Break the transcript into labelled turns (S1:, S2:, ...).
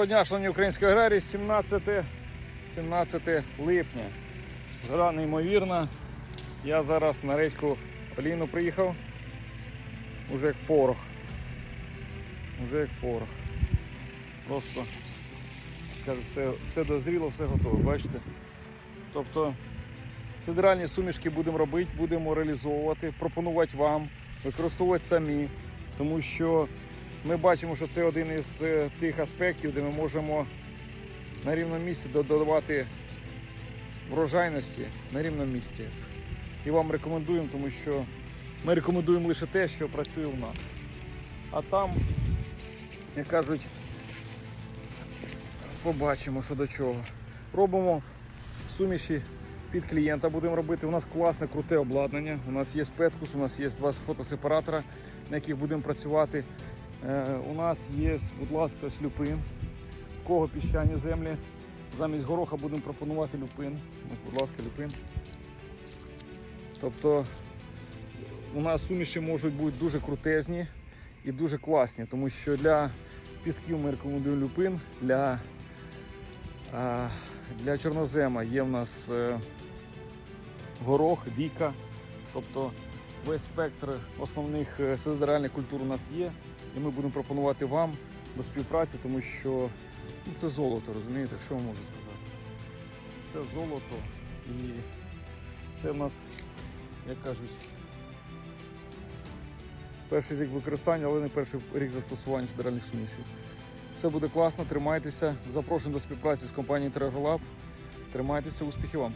S1: Доброго дня, шановні українські аграрії. 17, 17 липня. Жара неймовірна. Я зараз на речку Олійну приїхав. Уже як порох. Уже як порох. Просто кажу, все, все дозріло, все готове, бачите? Тобто федеральні сумішки будемо робити, будемо реалізовувати, пропонувати вам, використовувати самі, тому що ми бачимо, що це один із е, тих аспектів, де ми можемо на рівному місці додавати врожайності на рівному місці. І вам рекомендуємо, тому що ми рекомендуємо лише те, що працює в нас. А там, як кажуть, побачимо, що до чого. Робимо суміші під клієнта будемо робити. У нас класне, круте обладнання. У нас є спеткус, у нас є два фотосепаратора, на яких будемо працювати. Е, у нас є, будь ласка, ось люпин. В кого піщані землі. Замість гороха будемо пропонувати люпин. Будь ласка, люпин. Тобто у нас суміші можуть бути дуже крутезні і дуже класні, тому що для пісків ми рекомендуємо люпин, для, для чорнозема є в нас е, горох, віка. Тобто весь спектр основних е, сидеральних культур у нас є, і ми будемо пропонувати вам до співпраці, тому що ну, це золото, розумієте, що я можу сказати? Це золото і це в нас, як кажуть, перший рік використання, але не перший рік застосування сидеральних сумішів. Все буде класно, тримайтеся. Запрошуємо до співпраці з компанією Треголаб. Тримайтеся, успіхів вам!